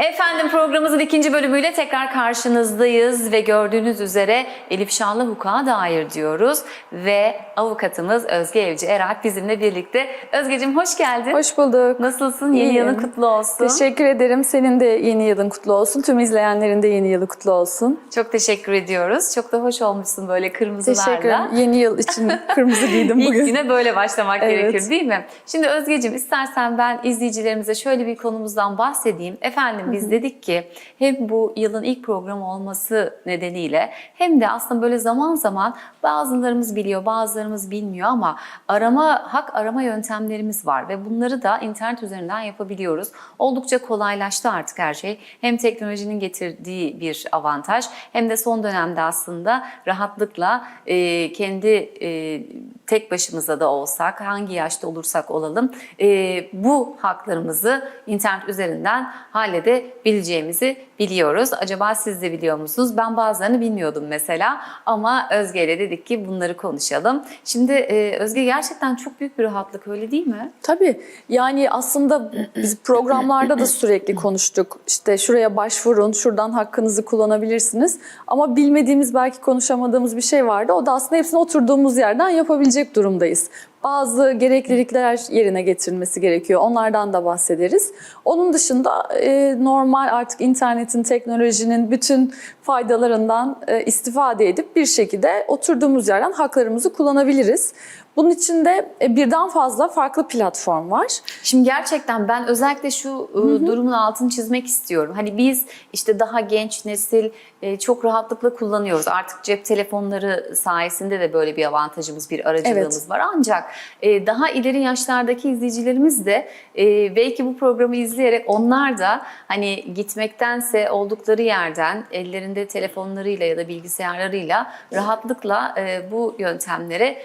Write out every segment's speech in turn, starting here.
Efendim programımızın ikinci bölümüyle tekrar karşınızdayız ve gördüğünüz üzere Elif Şanlı hukuka dair diyoruz ve avukatımız Özge Evci Erak bizimle birlikte. Özgeciğim hoş geldin. Hoş bulduk. Nasılsın? Yeni İyiyim. yılın kutlu olsun. Teşekkür ederim. Senin de yeni yılın kutlu olsun. Tüm izleyenlerin de yeni yılı kutlu olsun. Çok teşekkür ediyoruz. Çok da hoş olmuşsun böyle kırmızılarla. Teşekkür ederim. Yeni yıl için kırmızı giydim İlk bugün. güne böyle başlamak Evet. gerekir değil mi? Şimdi Özgeciğim istersen ben izleyicilerimize şöyle bir konumuzdan bahsedeyim. Efendim biz dedik ki hem bu yılın ilk programı olması nedeniyle hem de aslında böyle zaman zaman bazılarımız biliyor bazılarımız bilmiyor ama arama hak arama yöntemlerimiz var ve bunları da internet üzerinden yapabiliyoruz. Oldukça kolaylaştı artık her şey. Hem teknolojinin getirdiği bir avantaj hem de son dönemde aslında rahatlıkla e, kendi e, tek başımıza da olsak, hangi yaşta olursak olalım e, bu haklarımızı internet üzerinden halledebileceğimizi biliyoruz. Acaba siz de biliyor musunuz? Ben bazılarını bilmiyordum mesela ama Özge ile dedik ki bunları konuşalım. Şimdi e, Özge gerçekten çok büyük bir rahatlık öyle değil mi? Tabii. Yani aslında biz programlarda da sürekli konuştuk. İşte şuraya başvurun, şuradan hakkınızı kullanabilirsiniz. Ama bilmediğimiz, belki konuşamadığımız bir şey vardı. O da aslında hepsini oturduğumuz yerden yapabilecek durumdayız. Bazı gereklilikler yerine getirilmesi gerekiyor. Onlardan da bahsederiz. Onun dışında e, normal artık internetin, teknolojinin bütün faydalarından e, istifade edip bir şekilde oturduğumuz yerden haklarımızı kullanabiliriz. Bunun için de e, birden fazla farklı platform var. Şimdi gerçekten ben özellikle şu e, durumun altını çizmek istiyorum. Hani biz işte daha genç nesil e, çok rahatlıkla kullanıyoruz. Artık cep telefonları sayesinde de böyle bir avantajımız, bir aracılığımız Evet. var. Ancak daha ileri yaşlardaki izleyicilerimiz de belki bu programı izleyerek onlar da hani gitmektense oldukları yerden ellerinde telefonlarıyla ya da bilgisayarlarıyla rahatlıkla bu yöntemlere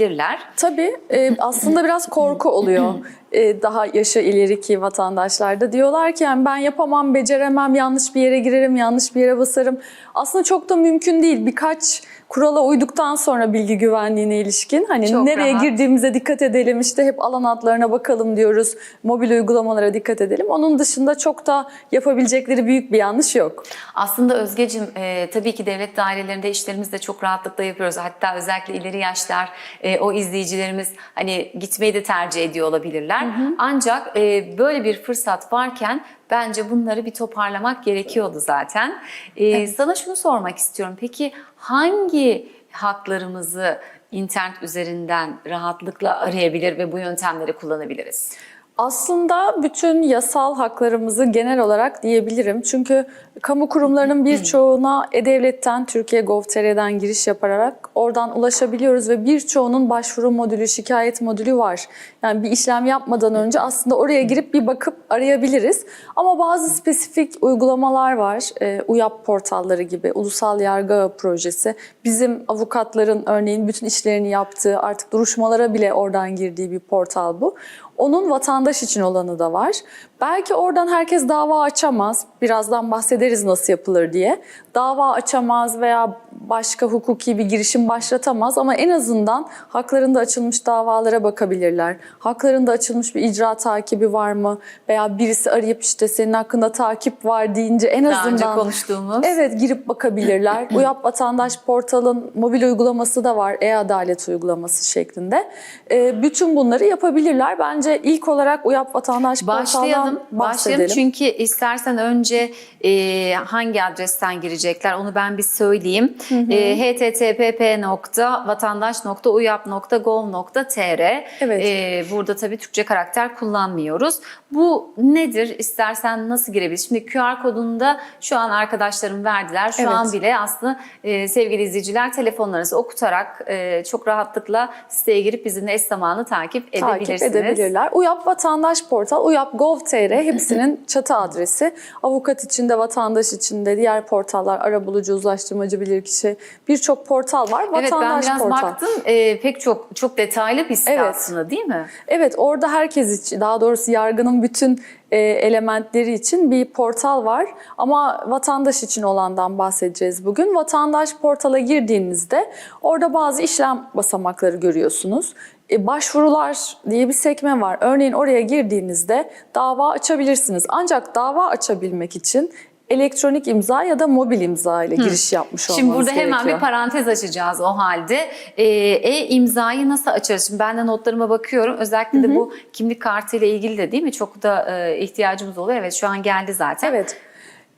ulaşabilirler. Tabii e, aslında biraz korku oluyor. E, daha yaşı ileriki vatandaşlarda diyorlar ki yani ben yapamam, beceremem, yanlış bir yere girerim, yanlış bir yere basarım. Aslında çok da mümkün değil. Birkaç kurala uyduktan sonra bilgi güvenliğine ilişkin hani Çok nereye rahat. girdiğimize dikkat edelim işte hep alan adlarına bakalım diyoruz. Mobil uygulamalara dikkat edelim. Onun dışında çok da yapabilecekleri büyük bir yanlış yok. Aslında Özgecim e, tabii ki devlet dairelerinde işlerimizi de çok rahatlıkla yapıyoruz. Hatta özellikle ileri yaşlar e, o izleyicilerimiz hani gitmeyi de tercih ediyor olabilirler. Ancak e, böyle bir fırsat varken bence bunları bir toparlamak gerekiyordu zaten. E, Sana şunu sormak istiyorum. Peki hangi haklarımızı internet üzerinden rahatlıkla arayabilir ve bu yöntemleri kullanabiliriz? Aslında bütün yasal haklarımızı genel olarak diyebilirim. Çünkü kamu kurumlarının birçoğuna E-Devlet'ten, Türkiye Gov.tr'den giriş yaparak oradan ulaşabiliyoruz ve birçoğunun başvuru modülü, şikayet modülü var. Yani bir işlem yapmadan önce aslında oraya girip bir bakıp arayabiliriz. Ama bazı spesifik uygulamalar var. Ee, UYAP portalları gibi, Ulusal Yargı Projesi. Bizim avukatların örneğin bütün işlerini yaptığı, artık duruşmalara bile oradan girdiği bir portal bu. Onun vatandaş için olanı da var. Belki oradan herkes dava açamaz. Birazdan bahsederiz nasıl yapılır diye. Dava açamaz veya başka hukuki bir girişim başlatamaz ama en azından haklarında açılmış davalara bakabilirler. Haklarında açılmış bir icra takibi var mı? Veya birisi arayıp işte senin hakkında takip var deyince en Daha önce azından konuştuğumuz. Evet girip bakabilirler. UYAP Vatandaş Portal'ın mobil uygulaması da var. E-Adalet uygulaması şeklinde. Ee, bütün bunları yapabilirler. Bence ilk olarak UYAP Vatandaş. Portal'dan Başlayalım bahsedelim. çünkü istersen önce e, hangi adresten girecekler onu ben bir söyleyeyim. E, http://vatandaş.uyap.gov.tr Evet. E, Burada tabii Türkçe karakter kullanmıyoruz. Bu nedir? İstersen nasıl girebiliriz? Şimdi QR kodunu da şu an arkadaşlarım verdiler. Şu Evet. an bile aslında e, sevgili izleyiciler telefonlarınızı okutarak e, çok rahatlıkla siteye girip bizimle eş zamanlı takip edebilirsiniz. Takip edebilirler. UYAP Vatandaş Portal, uyap.gov.tr hepsinin çatı adresi. Avukat için de, vatandaş için de, diğer portallar, arabulucu, uzlaştırmacı, bilirkişi birçok portal var. Evet ben Vatandaş biraz Portal. baktım e, pek çok çok detaylı bir site Evet. aslında değil mi? Evet orada herkes için daha doğrusu yargının bütün e, elementleri için bir portal var. Ama vatandaş için olandan bahsedeceğiz bugün. Vatandaş portala girdiğinizde orada bazı işlem basamakları görüyorsunuz. E, başvurular diye bir sekme var. Örneğin oraya girdiğinizde dava açabilirsiniz. Ancak dava açabilmek için elektronik imza ya da mobil imza ile giriş yapmış olmanız Şimdi burada gerekiyor. hemen bir parantez açacağız o halde. E-imzayı nasıl açarız? Şimdi ben de notlarıma bakıyorum. Özellikle de bu kimlik kartı ile ilgili de değil mi? Çok da e, ihtiyacımız oluyor. Evet şu an geldi zaten. Evet.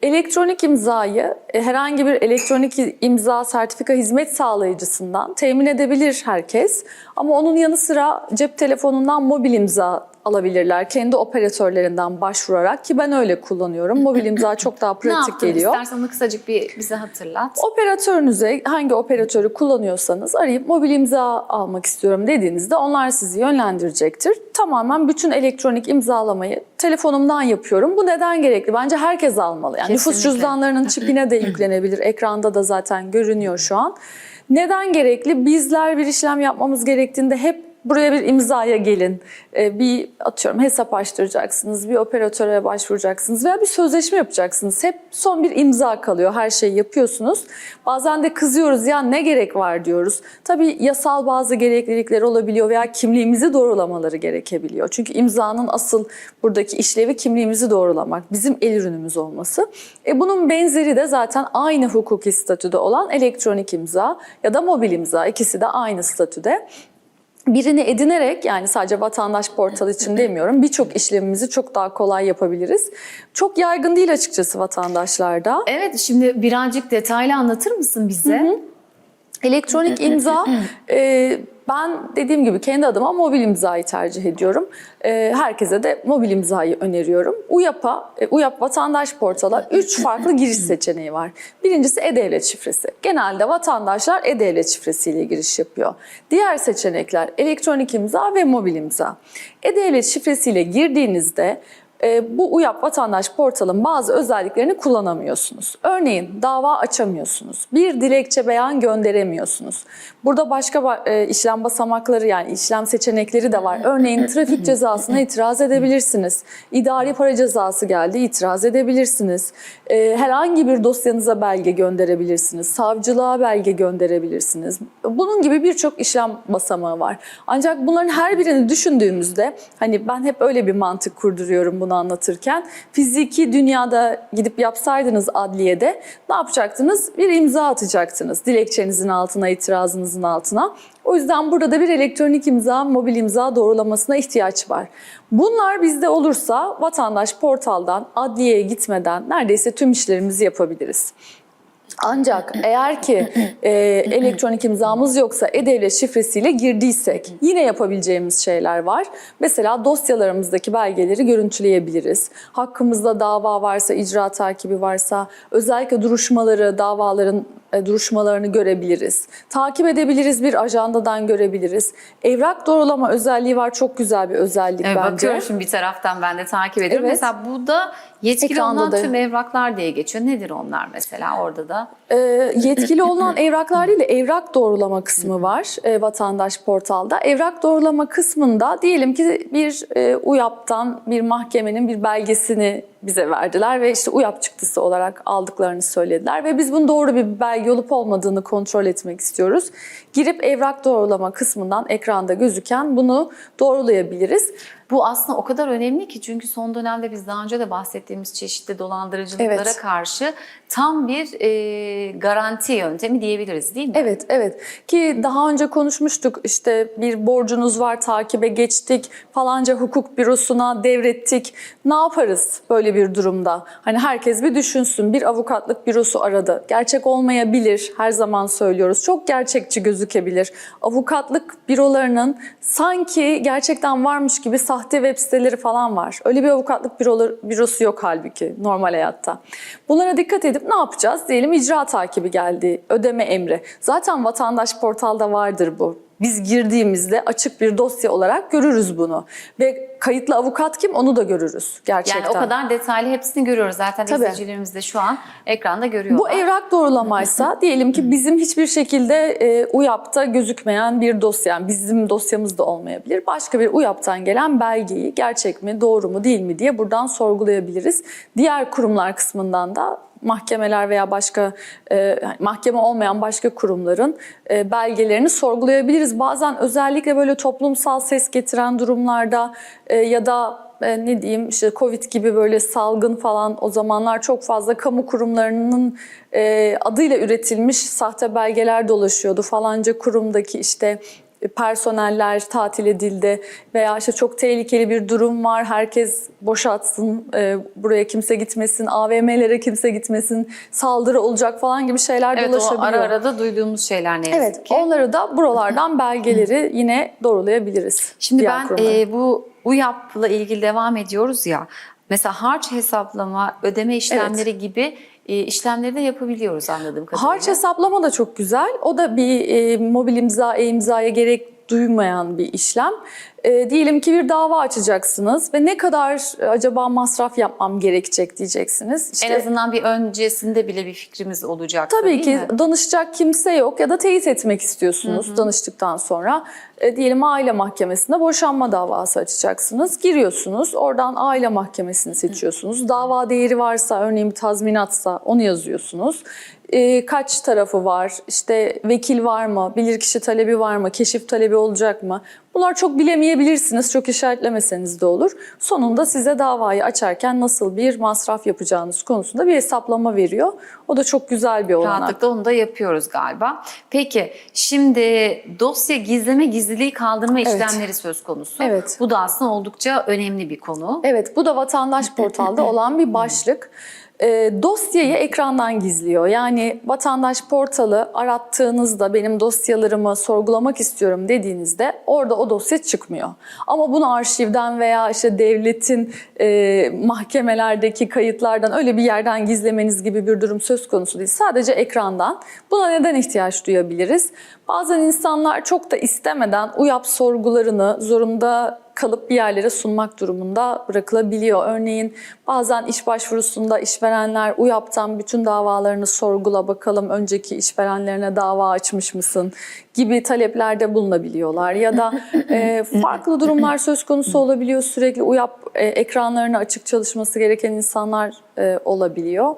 Elektronik imzayı e, herhangi bir elektronik imza sertifika hizmet sağlayıcısından temin edebilir herkes. Ama onun yanı sıra cep telefonundan mobil imza alabilirler. Kendi operatörlerinden başvurarak ki ben öyle kullanıyorum. Mobil imza çok daha Ne pratik yaptın? geliyor. İstersen onu kısacık bir bize hatırlat. Operatörünüze hangi operatörü kullanıyorsanız arayıp mobil imza almak istiyorum dediğinizde onlar sizi yönlendirecektir. Tamamen bütün elektronik imzalamayı telefonumdan yapıyorum. Bu neden gerekli? Bence herkes almalı. Yani nüfus Kesinlikle. cüzdanlarının çipine de yüklenebilir. Ekranda da zaten görünüyor şu an. Neden gerekli? Bizler bir işlem yapmamız gerektiğinde hep buraya bir imzaya gelin. Ee, bir atıyorum hesap açtıracaksınız, bir operatöre başvuracaksınız veya bir sözleşme yapacaksınız. Hep son bir imza kalıyor. Her şeyi yapıyorsunuz. Bazen de kızıyoruz ya ne gerek var diyoruz. Tabii yasal bazı gereklilikler olabiliyor veya kimliğimizi doğrulamaları gerekebiliyor. Çünkü imzanın asıl buradaki işlevi kimliğimizi doğrulamak, bizim el ürünümüz olması. E bunun benzeri de zaten aynı hukuki statüde olan elektronik imza ya da mobil imza. İkisi de aynı statüde birini edinerek yani sadece vatandaş portalı için demiyorum birçok işlemimizi çok daha kolay yapabiliriz. Çok yaygın değil açıkçası vatandaşlarda. Evet şimdi birazcık detaylı anlatır mısın bize? Elektronik imza e, ben dediğim gibi kendi adıma mobil imzayı tercih ediyorum. E, herkese de mobil imzayı öneriyorum. UYAP'a, e, UYAP vatandaş portala 3 farklı giriş seçeneği var. Birincisi e-devlet şifresi. Genelde vatandaşlar e-devlet şifresiyle giriş yapıyor. Diğer seçenekler elektronik imza ve mobil imza. E-devlet şifresiyle girdiğinizde bu UYAP vatandaş portalın bazı özelliklerini kullanamıyorsunuz. Örneğin dava açamıyorsunuz. Bir dilekçe beyan gönderemiyorsunuz. Burada başka ba- e, işlem basamakları yani işlem seçenekleri de var. Örneğin trafik cezasına itiraz edebilirsiniz. İdari para cezası geldi itiraz edebilirsiniz. E, herhangi bir dosyanıza belge gönderebilirsiniz. Savcılığa belge gönderebilirsiniz. Bunun gibi birçok işlem basamağı var. Ancak bunların her birini düşündüğümüzde hani ben hep öyle bir mantık kurduruyorum bunu anlatırken. Fiziki dünyada gidip yapsaydınız adliyede ne yapacaktınız? Bir imza atacaktınız dilekçenizin altına, itirazınızın altına. O yüzden burada da bir elektronik imza, mobil imza doğrulamasına ihtiyaç var. Bunlar bizde olursa vatandaş portaldan adliyeye gitmeden neredeyse tüm işlerimizi yapabiliriz. Ancak eğer ki e, elektronik imzamız yoksa e-devlet şifresiyle girdiysek yine yapabileceğimiz şeyler var. Mesela dosyalarımızdaki belgeleri görüntüleyebiliriz. Hakkımızda dava varsa, icra takibi varsa, özellikle duruşmaları, davaların duruşmalarını görebiliriz. Takip edebiliriz, bir ajandadan görebiliriz. Evrak doğrulama özelliği var, çok güzel bir özellik Evet, bence. bakıyorum şimdi bir taraftan ben de takip ediyorum. Evet. Mesela burada yetkili Ekranda olan da. tüm evraklar diye geçiyor. Nedir onlar mesela orada da? E, yetkili olunan evraklar değil de evrak doğrulama kısmı var e, vatandaş portalda. Evrak doğrulama kısmında diyelim ki bir e, UYAP'tan bir mahkemenin bir belgesini bize verdiler ve işte UYAP çıktısı olarak aldıklarını söylediler ve biz bunun doğru bir belge olup olmadığını kontrol etmek istiyoruz. Girip evrak doğrulama kısmından ekranda gözüken bunu doğrulayabiliriz. Bu aslında o kadar önemli ki çünkü son dönemde biz daha önce de bahsettiğimiz çeşitli dolandırıcılıklara Evet. karşı tam bir e, garanti yöntemi diyebiliriz değil mi? Evet, evet. Ki daha önce konuşmuştuk işte bir borcunuz var, takibe geçtik, falanca hukuk bürosuna devrettik. Ne yaparız böyle bir durumda? Hani herkes bir düşünsün. Bir avukatlık bürosu aradı. Gerçek olmayabilir, her zaman söylüyoruz. Çok gerçekçi gözükebilir. Avukatlık bürolarının sanki gerçekten varmış gibi sahte web siteleri falan var. Öyle bir avukatlık büroları, bürosu yok halbuki normal hayatta. Bunlara dikkat edip ne yapacağız? Diyelim icra takibi geldi, ödeme emri. Zaten vatandaş portalda vardır bu. Biz girdiğimizde açık bir dosya olarak görürüz bunu. Ve kayıtlı avukat kim onu da görürüz gerçekten. Yani o kadar detaylı hepsini görüyoruz. Zaten Tabii. izleyicilerimiz de şu an ekranda görüyorlar. Bu evrak doğrulamaysa diyelim ki bizim hiçbir şekilde e, UYAP'ta gözükmeyen bir dosya, yani bizim dosyamız da olmayabilir. Başka bir UYAP'tan gelen belgeyi gerçek mi, doğru mu, değil mi diye buradan sorgulayabiliriz. Diğer kurumlar kısmından da mahkemeler veya başka e, mahkeme olmayan başka kurumların e, belgelerini sorgulayabiliriz. Bazen özellikle böyle toplumsal ses getiren durumlarda e, ya da e, ne diyeyim işte Covid gibi böyle salgın falan o zamanlar çok fazla kamu kurumlarının e, adıyla üretilmiş sahte belgeler dolaşıyordu. Falanca kurumdaki işte personeller tatil edildi veya işte çok tehlikeli bir durum var herkes boşaltsın e, buraya kimse gitmesin AVM'lere kimse gitmesin saldırı olacak falan gibi şeyler Evet dolaşabiliyor. ara ara da duyduğumuz şeyler ne yazık Evet ki. onları da buralardan belgeleri yine doğrulayabiliriz. Şimdi ben e, bu UYAP'la ilgili devam ediyoruz ya. Mesela harç hesaplama, ödeme işlemleri gibi e, işlemleri de yapabiliyoruz anladığım kadarıyla. Harç hesaplama da çok güzel. O da bir e, mobil imza, e-imzaya gerek duymayan bir işlem. E, diyelim ki bir dava açacaksınız ve ne kadar e, acaba masraf yapmam gerekecek diyeceksiniz. İşte, en azından bir öncesinde bile bir fikrimiz olacak. Tabii ki mi? danışacak kimse yok ya da teyit etmek istiyorsunuz danıştıktan sonra. E, diyelim aile mahkemesinde boşanma davası açacaksınız. Giriyorsunuz, oradan aile mahkemesini seçiyorsunuz. Dava değeri varsa, örneğin bir tazminatsa onu yazıyorsunuz. E, kaç tarafı var, işte vekil var mı, bilirkişi talebi var mı, keşif talebi olacak mı? Bunlar çok bilemeyebilirsiniz, çok işaretlemeseniz de olur. Sonunda size davayı açarken nasıl bir masraf yapacağınız konusunda bir hesaplama veriyor. O da çok güzel bir olanak. Rahatlıkla onu da yapıyoruz galiba. Peki şimdi dosya gizleme gizliliği kaldırma işlemleri söz konusu. Evet. Bu da aslında oldukça önemli bir konu. Evet, bu da vatandaş portalda olan bir başlık. E, dosyayı ekrandan gizliyor. Yani vatandaş portalı arattığınızda benim dosyalarımı sorgulamak istiyorum dediğinizde orada o dosya çıkmıyor. Ama bunu arşivden veya işte devletin e, mahkemelerdeki kayıtlardan öyle bir yerden gizlemeniz gibi bir durum söz konusu değil. Sadece ekrandan. Buna neden ihtiyaç duyabiliriz? Bazen insanlar çok da istemeden UYAP sorgularını zorunda kalıp bir yerlere sunmak durumunda bırakılabiliyor. Örneğin bazen iş başvurusunda işverenler UYAP'tan bütün davalarını sorgula bakalım önceki işverenlerine dava açmış mısın gibi taleplerde bulunabiliyorlar. Ya da e, farklı durumlar söz konusu olabiliyor. Sürekli UYAP e, ekranlarını açık çalışması gereken insanlar e, olabiliyor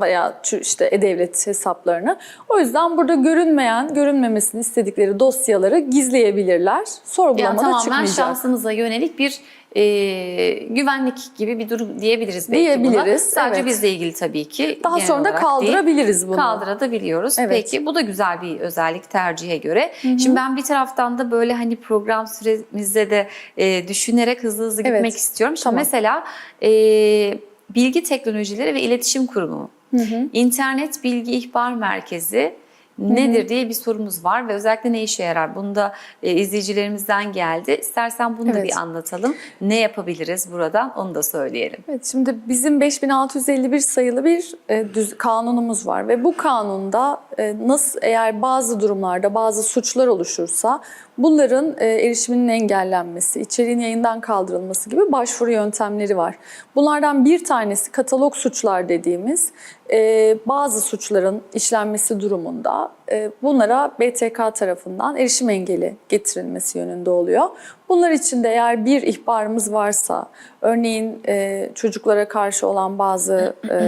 veya işte e-devlet hesaplarını. O yüzden burada görünmeyen, görünmemesini istedikleri dosyaları gizleyebilirler. Yani Sorgulamada tamamen çıkmayacak. şansınıza yönelik bir e, güvenlik gibi bir durum diyebiliriz belki Diyebiliriz, buna. Sadece evet. bizle ilgili tabii ki. Daha sonra da olarak değil. kaldırabiliriz bunu. Kaldırabiliyoruz. Evet. Peki bu da güzel bir özellik tercihe göre. Şimdi ben bir taraftan da böyle hani program süremizde de e, düşünerek hızlı hızlı gitmek Evet. istiyorum. Şimdi Tamam. mesela e, Bilgi Teknolojileri ve İletişim Kurumu, İnternet Bilgi İhbar Merkezi nedir diye bir sorumuz var ve özellikle ne işe yarar? Bunu da e, izleyicilerimizden geldi. İstersen bunu da Evet. bir anlatalım. Ne yapabiliriz burada onu da söyleyelim. Evet, şimdi bizim 5651 sayılı bir e, düz, kanunumuz var ve bu kanunda e, nasıl eğer bazı durumlarda bazı suçlar oluşursa bunların e, erişiminin engellenmesi, içeriğin yayından kaldırılması gibi başvuru yöntemleri var. Bunlardan bir tanesi katalog suçlar dediğimiz e, bazı suçların işlenmesi durumunda e, bunlara BTK tarafından erişim engeli getirilmesi yönünde oluyor. Bunlar için de eğer bir ihbarımız varsa, örneğin e, çocuklara karşı olan bazı e,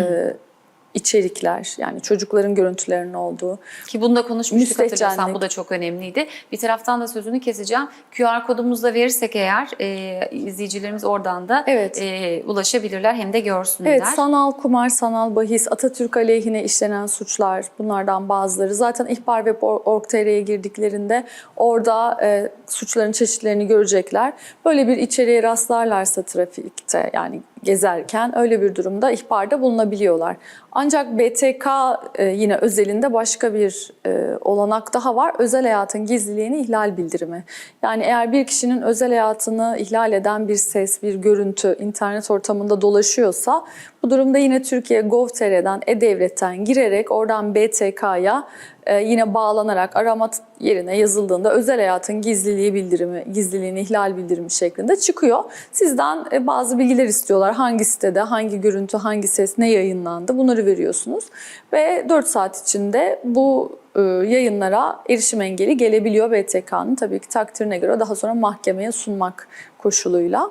içerikler, yani çocukların görüntülerinin olduğu, Ki bunu da konuşmuştuk Müstehcenlik. bu da çok önemliydi. Bir taraftan da sözünü keseceğim. QR kodumuzu da verirsek eğer e, izleyicilerimiz oradan da Evet. e, ulaşabilirler hem de görsünler. Evet, sanal kumar, sanal bahis, Atatürk aleyhine işlenen suçlar bunlardan bazıları. Zaten ihbar web org.tr'ye girdiklerinde orada e, suçların çeşitlerini görecekler. Böyle bir içeriğe rastlarlarsa trafikte yani gezerken öyle bir durumda ihbarda bulunabiliyorlar. Ancak BTK e, yine özelinde başka bir e, olanak daha var. Özel hayatın gizliliğini ihlal bildirimi. Yani eğer bir kişinin özel hayatını ihlal eden bir ses, bir görüntü internet ortamında dolaşıyorsa bu durumda yine Türkiye Gov.tr'den, E-Devlet'ten girerek oradan BTK'ya e, yine bağlanarak arama yerine yazıldığında özel hayatın gizliliği bildirimi, gizliliğini ihlal bildirimi şeklinde çıkıyor. Sizden e, bazı bilgiler istiyorlar. Hangi sitede, hangi görüntü, hangi ses, ne yayınlandı bunları veriyorsunuz. Ve 4 saat içinde bu e, yayınlara erişim engeli gelebiliyor BTK'nın tabii ki takdirine göre daha sonra mahkemeye sunmak koşuluyla.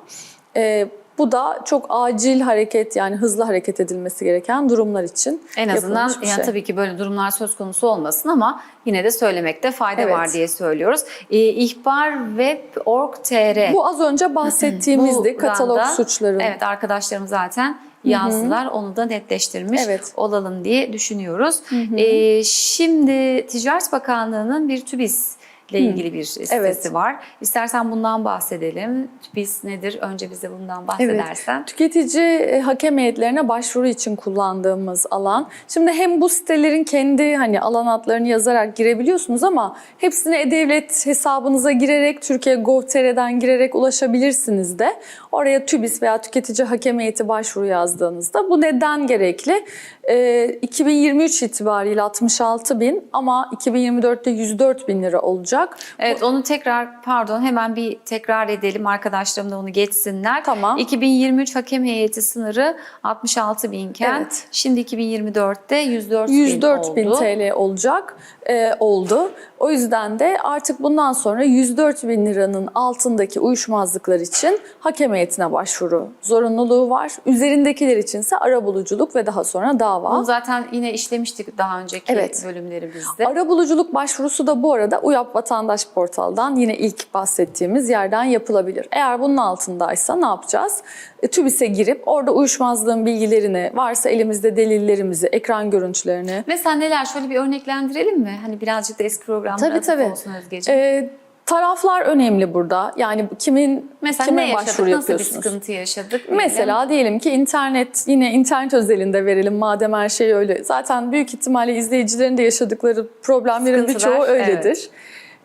E, Bu da çok acil hareket yani hızlı hareket edilmesi gereken durumlar için En azından bir yani şey. tabii ki böyle durumlar söz konusu olmasın ama yine de söylemekte fayda Evet. var diye söylüyoruz. Ee, ihbarweb.org.tr Bu az önce bahsettiğimizdi katalog da- suçların. Evet arkadaşlarım zaten yazdılar. Onu da netleştirmiş Evet. olalım diye düşünüyoruz. Ee, şimdi Ticaret Bakanlığı'nın bir TÜBİS ile ilgili bir sitesi Evet. var. İstersen bundan bahsedelim. TÜBİS nedir? Önce bize bundan bahsedersen. Tüketici e, hakem heyetlerine başvuru için kullandığımız alan. Şimdi hem bu sitelerin kendi hani alan adlarını yazarak girebiliyorsunuz ama hepsine e-devlet hesabınıza girerek Türkiye Gov.tr'den girerek ulaşabilirsiniz de. Oraya TÜBİS veya tüketici hakem heyeti başvuru yazdığınızda bu neden gerekli? Ee, 2023 itibariyle 66 bin ama 2024'te 104 bin lira olacak. Evet onu tekrar pardon hemen bir tekrar edelim arkadaşlarım da onu geçsinler. Tamam. 2023 hakem heyeti sınırı 66 binken Evet. şimdi 2024'te 104, 104 bin bin oldu. TL olacak e, oldu. O yüzden de artık bundan sonra 104 bin liranın altındaki uyuşmazlıklar için hakem heyetine başvuru zorunluluğu var. Üzerindekiler içinse arabuluculuk ve daha sonra dava. Bunu zaten yine işlemiştik daha önceki Evet. bölümlerimizde. Arabuluculuk başvurusu da bu arada UYAP Vatandaş Portal'dan yine ilk bahsettiğimiz yerden yapılabilir. Eğer bunun altındaysa ne yapacağız? E, TÜBİS'e girip orada uyuşmazlığın bilgilerini, varsa elimizde delillerimizi, ekran görüntülerini, Mesela neler şöyle bir örneklendirelim mi? Hani birazcık da eski programlara Tabii, tabii. olsun Özgeciğim. Ee, taraflar önemli burada. Yani kimin Mesela kime ne yaşadık? başvuru Nasıl bir yapıyorsunuz? sıkıntı yaşadık? Mesela diyelim ki internet, yine internet özelinde verelim madem her şey öyle. Zaten büyük ihtimalle izleyicilerin de yaşadıkları problemlerin Sıkıntılar, birçoğu öyledir.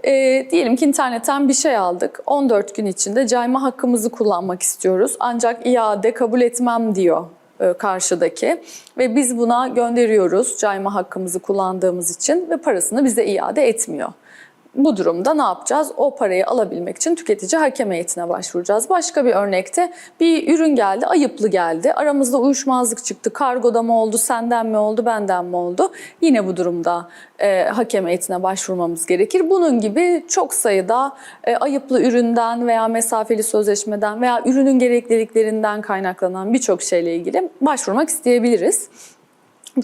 Ee, diyelim ki internetten bir şey aldık. 14 gün içinde cayma hakkımızı kullanmak istiyoruz. Ancak iade kabul etmem diyor e, karşıdaki ve biz buna gönderiyoruz cayma hakkımızı kullandığımız için ve parasını bize iade etmiyor. Bu durumda ne yapacağız? O parayı alabilmek için tüketici hakem heyetine başvuracağız. Başka bir örnekte bir ürün geldi, ayıplı geldi. Aramızda uyuşmazlık çıktı. Kargoda mı oldu, senden mi oldu, benden mi oldu? Yine bu durumda e, hakem heyetine başvurmamız gerekir. Bunun gibi çok sayıda e, ayıplı üründen veya mesafeli sözleşmeden veya ürünün gerekliliklerinden kaynaklanan birçok şeyle ilgili başvurmak isteyebiliriz.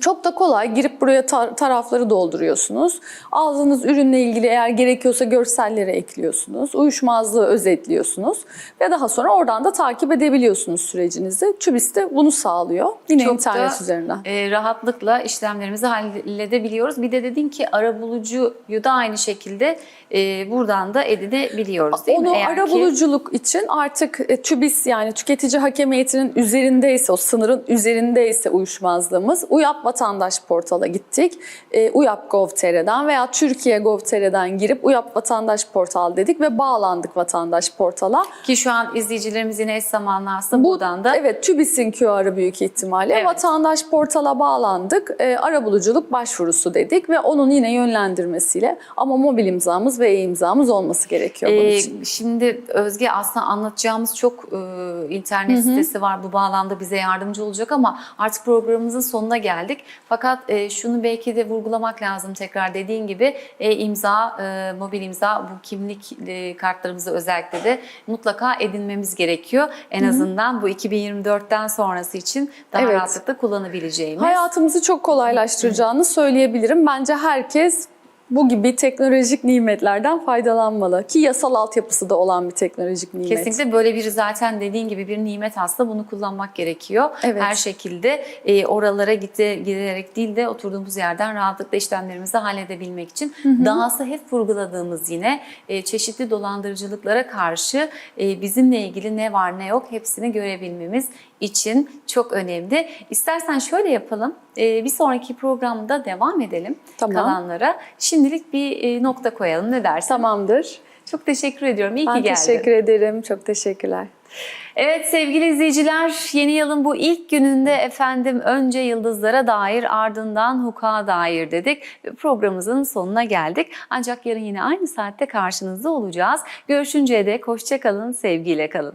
Çok da kolay. Girip buraya tar- tarafları dolduruyorsunuz. Aldığınız ürünle ilgili eğer gerekiyorsa görselleri ekliyorsunuz. Uyuşmazlığı özetliyorsunuz. Ve daha sonra oradan da takip edebiliyorsunuz sürecinizi. TÜBİS de bunu sağlıyor. Yine Çok internet da, üzerinden. e, rahatlıkla işlemlerimizi halledebiliyoruz. Bir de dedin ki arabulucuyu da aynı şekilde e, buradan da edinebiliyoruz değil Onu mi? Eğer ara ki- için artık e, TÜBİS yani tüketici hakem heyetinin üzerindeyse, o sınırın üzerindeyse uyuşmazlığımız UYAP vatandaş portala gittik. E, UYAP Gov.tr'den veya Türkiye Gov.tr'den girip UYAP vatandaş portal dedik ve bağlandık vatandaş portala. Ki şu an izleyicilerimiz yine eş zamanlı aslında buradan da Evet TÜBİS'in QR'ı büyük ihtimalle. Evet. Vatandaş portala bağlandık. E, arabuluculuk başvurusu dedik ve onun yine yönlendirmesiyle ama mobil imzamız ve e-imzamız olması gerekiyor bunun Ee, için. şimdi Özge aslında anlatacağımız çok e, internet sitesi var bu bağlamda bize yardımcı olacak ama artık programımızın sonuna geldik. Fakat e, şunu belki de vurgulamak lazım tekrar dediğin gibi e, imza, e, mobil imza bu kimlik e, kartlarımızı özellikle de mutlaka edinmemiz gerekiyor. En azından bu 2024'ten sonrası için daha Evet. rahatlıkla kullanabileceğimiz. Hayatımızı çok kolaylaştıracağını söyleyebilirim. Bence herkes bu gibi teknolojik nimetlerden faydalanmalı. Ki yasal altyapısı da olan bir teknolojik nimet. Kesinlikle böyle bir zaten dediğin gibi bir nimet aslında bunu kullanmak gerekiyor. Evet. Her şekilde e, oralara gide, giderek değil de oturduğumuz yerden rahatlıkla işlemlerimizi halledebilmek için. Dahası hep vurguladığımız yine e, çeşitli dolandırıcılıklara karşı e, bizimle ilgili ne var ne yok hepsini görebilmemiz için çok önemli. İstersen şöyle yapalım. E, bir sonraki programda devam edelim Tamam. kalanlara. Şimdilik bir e, nokta koyalım. Ne dersin? Tamamdır. Çok teşekkür ediyorum. İyi Ben ki geldin. teşekkür ederim. Çok teşekkürler. Evet sevgili izleyiciler yeni yılın bu ilk gününde efendim önce yıldızlara dair ardından hukuka dair dedik. Programımızın sonuna geldik. Ancak yarın yine aynı saatte karşınızda olacağız. Görüşünceye dek hoşça kalın, sevgiyle kalın.